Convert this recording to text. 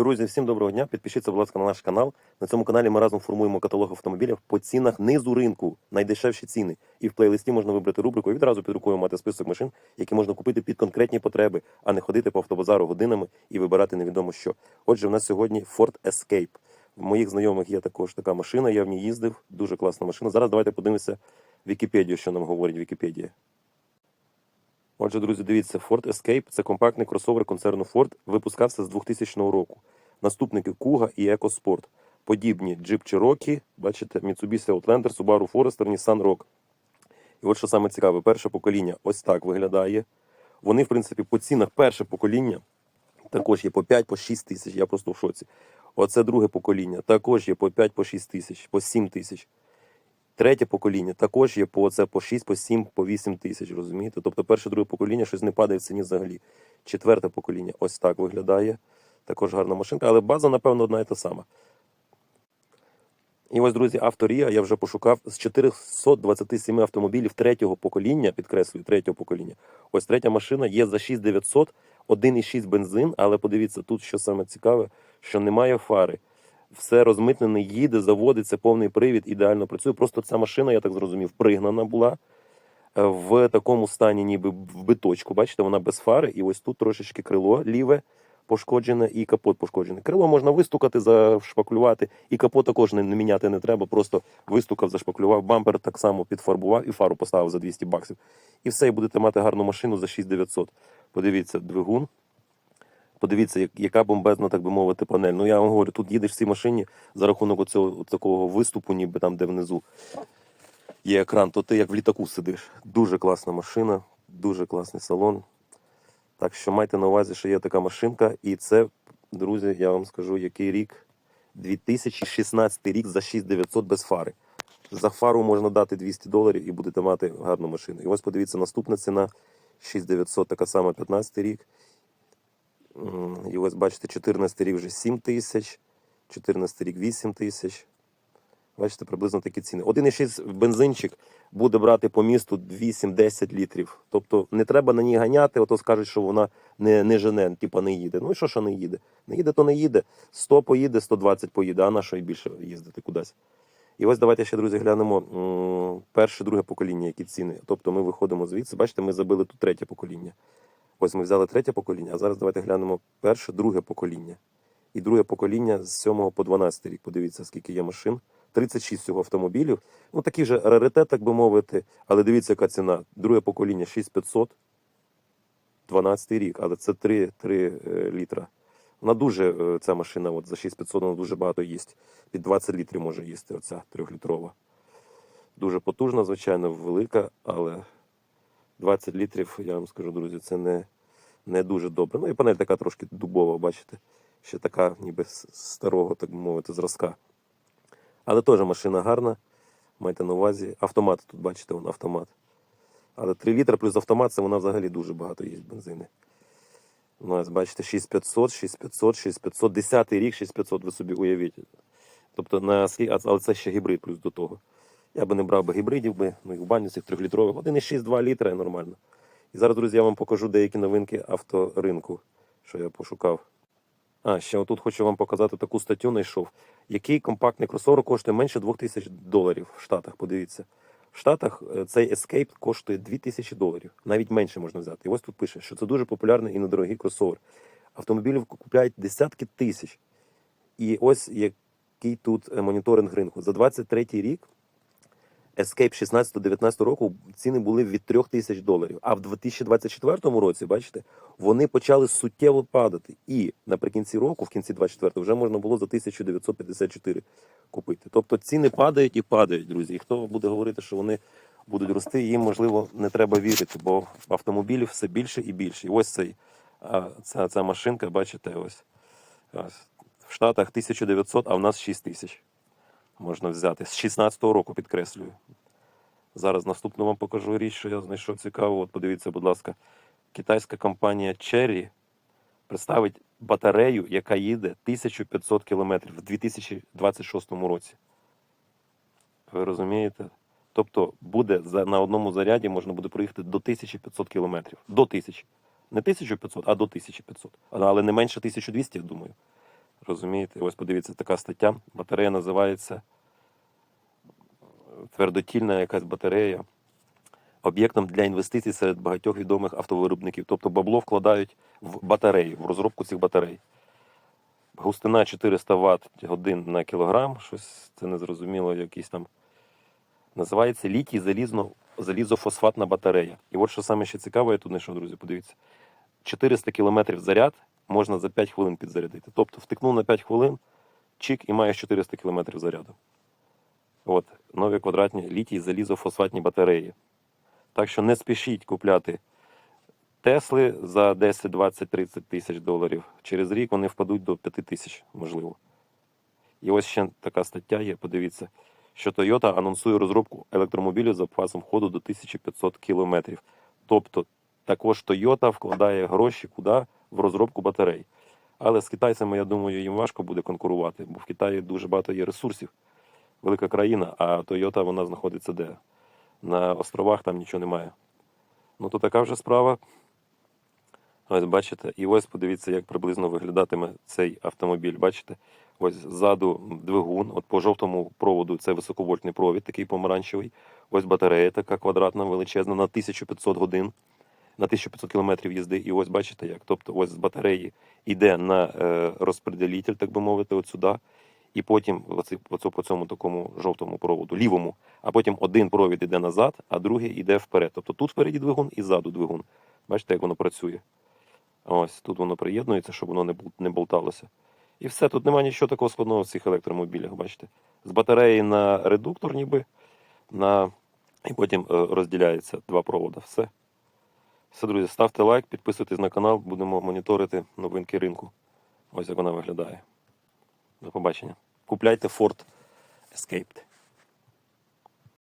Друзі, всім доброго дня. Підпишіться, будь ласка, на наш канал. На цьому каналі ми разом формуємо каталог автомобілів по цінах низу ринку, найдешевші ціни. І в плейлисті можна вибрати рубрику і відразу під рукою мати список машин, які можна купити під конкретні потреби, а не ходити по автобазару годинами і вибирати невідомо що. Отже, в нас сьогодні Ford Escape. В моїх знайомих є також така машина, я в ній їздив. Дуже класна машина. Зараз давайте подивимося Вікіпедію, що нам говорить Вікіпедія. Отже, друзі, дивіться, Ford Escape це компактний кросовер концерну Ford, випускався з 2000 року. Наступники Kuga і EcoSport. Подібні Jeep Cherokee, бачите, Mitsubishi Outlander, Subaru Forester, Nissan Rogue. І от що саме цікаве, перше покоління ось так виглядає. Вони, в принципі, по цінах перше покоління також є по 5 по 6 тисяч. Я просто в шоці. Оце друге покоління також є по 5 по 6 тисяч, по 7 тисяч. Третє покоління також є по це по 6, по 7, по 8 тисяч, розумієте? Тобто перше, друге покоління щось не падає в ціні взагалі. Четверте покоління ось так виглядає. Також гарна машинка, але база, напевно, одна і та сама. І ось, друзі, авторія я вже пошукав з 427 автомобілів третього покоління, підкреслюю, третього покоління. Ось третя машина є за 6900, 1,6 бензин, але подивіться, тут що саме цікаве, що немає фари. Все розмитнене, їде, заводиться, повний привід, ідеально працює. Просто ця машина, я так зрозумів, пригнана була е, в такому стані, ніби в биточку. Бачите, вона без фари, і ось тут трошечки крило ліве пошкоджене і капот пошкоджений. Крило можна вистукати, зашпаклювати, і капот також не, не міняти не треба. Просто вистукав, зашпаклював, бампер так само підфарбував і фару поставив за 200 баксів. І все, і будете мати гарну машину за 6900. Подивіться, двигун. Подивіться, яка бомбезна, так би мовити, панель. Ну я вам говорю, тут їдеш в цій машині за рахунок оцього такого виступу, ніби там, де внизу є екран, то ти як в літаку сидиш. Дуже класна машина, дуже класний салон. Так що майте на увазі, що є така машинка, і це, друзі, я вам скажу, який рік. 2016 рік за 6900 без фари. За фару можна дати 200 доларів і будете мати гарну машину. І ось подивіться, наступна ціна 6900, така сама 15 рік. І ось бачите, 14 рік вже 7 тисяч, 14 рік 8 тисяч. Бачите, приблизно такі ціни. 1,6 бензинчик буде брати по місту 8-10 літрів. Тобто не треба на ній ганяти, ото скажуть, що вона не, не жене, типа не їде. Ну і що, що не їде? Не їде, то не їде. 100 поїде, 120 поїде, а на що і більше їздити кудись. І ось давайте ще, друзі, глянемо перше, друге покоління, які ціни. Тобто ми виходимо звідси. Бачите, ми забили тут третє покоління. Ось ми взяли третє покоління, а зараз давайте глянемо перше, друге покоління. І друге покоління з 7 по 12 рік. Подивіться, скільки є машин. 36 всього автомобілів. Ну, такий же раритет, так би мовити. Але дивіться, яка ціна. Друге покоління 6500, 12 рік, але це 3, 3 е, літра. Вона дуже, е, ця машина от за 6500 вона дуже багато їсть. Під 20 літрів може їсти оця трьохлітрова. Дуже потужна, звичайно, велика, але 20 літрів, я вам скажу, друзі, це не, не дуже добре. Ну і панель така трошки дубова, бачите. Ще така, ніби з старого, так би мовити, зразка. Але теж машина гарна. Майте на увазі. Автомат тут, бачите, вон автомат. Але 3 літра плюс автомат, це вона взагалі дуже багато їсть бензини. Ну, ось бачите, 6500, 6500, 6500, 10 рік 6500, ви собі уявіть. Тобто, на але це ще гібрид плюс до того. Я би не брав би гібридів би, ну і в баню цих трьохлітрових. 1,6-2 літра нормально. І зараз, друзі, я вам покажу деякі новинки авторинку, що я пошукав. А, ще отут хочу вам показати таку статтю знайшов. Який компактний кросовер коштує менше 2000 доларів в Штатах. Подивіться. В Штатах е, цей Escape коштує 2000 доларів. Навіть менше можна взяти. І ось тут пише, що це дуже популярний і недорогий кросовер. Автомобілів купляють десятки тисяч. І ось який тут е, моніторинг ринку. За 23 рік Escape 16-19 року ціни були від 3 тисяч доларів. А в 2024 році, бачите, вони почали суттєво падати. І наприкінці року, в кінці 24-го, вже можна було за 1954 купити. Тобто ціни падають і падають, друзі. І хто буде говорити, що вони будуть рости, їм можливо не треба вірити, бо автомобілів все більше і більше. І ось цей ця, ця машинка, бачите, ось, ось в Штатах 1900, а в нас 6 тисяч можна взяти. З 16-го року підкреслюю. Зараз наступну вам покажу річ, що я знайшов цікаву. От подивіться, будь ласка, китайська компанія Cherry представить батарею, яка їде 1500 кілометрів в 2026 році. Ви розумієте? Тобто буде на одному заряді можна буде проїхати до 1500 кілометрів. До 1000. Не 1500, а до 1500. Але не менше 1200, я думаю. Розумієте? Ось подивіться, така стаття. Батарея називається твердотільна якась батарея. Об'єктом для інвестицій серед багатьох відомих автовиробників. Тобто бабло вкладають в батареї, в розробку цих батарей. Густина 400 Вт годин на кілограм. Щось це незрозуміло, якийсь там. Називається літій залізофосфатна батарея. І от що саме ще цікаве, я тут знайшов, друзі, подивіться. 400 км заряд можна за 5 хвилин підзарядити. Тобто втикнув на 5 хвилин, чик і маєш 400 км заряду. От, нові квадратні літій залізофосфатні батареї. Так що не спішіть купляти Тесли за 10, 20, 30 тисяч доларів. Через рік вони впадуть до 5 тисяч, можливо. І ось ще така стаття є, подивіться, що Toyota анонсує розробку електромобілів з запасом ходу до 1500 кілометрів. Тобто також Toyota вкладає гроші куди? В розробку батарей. Але з китайцями, я думаю, їм важко буде конкурувати, бо в Китаї дуже багато є ресурсів. Велика країна, а Toyota вона знаходиться де? На островах там нічого немає. Ну то така вже справа. Ось бачите, і ось подивіться, як приблизно виглядатиме цей автомобіль. Бачите? Ось ззаду двигун, от по жовтому проводу це високовольтний провід, такий помаранчевий. Ось батарея така квадратна, величезна на 1500 годин, на 1500 кілометрів їзди. І ось бачите як. Тобто ось з батареї йде на е, розпределитель, так би мовити, от сюди. І потім оці, оцю, по цьому такому жовтому проводу, лівому, а потім один провід іде назад, а другий іде вперед. Тобто тут впереді двигун і ззаду двигун. Бачите, як воно працює. Ось тут воно приєднується, щоб воно не не болталося. І все, тут немає нічого такого складного в цих електромобілях, бачите. З батареї на редуктор, ніби, на... і потім е, розділяється два провода. Все. Все, друзі, ставте лайк, підписуйтесь на канал, будемо моніторити новинки ринку. Ось як вона виглядає. До побачення. Купляйте Ford Escape.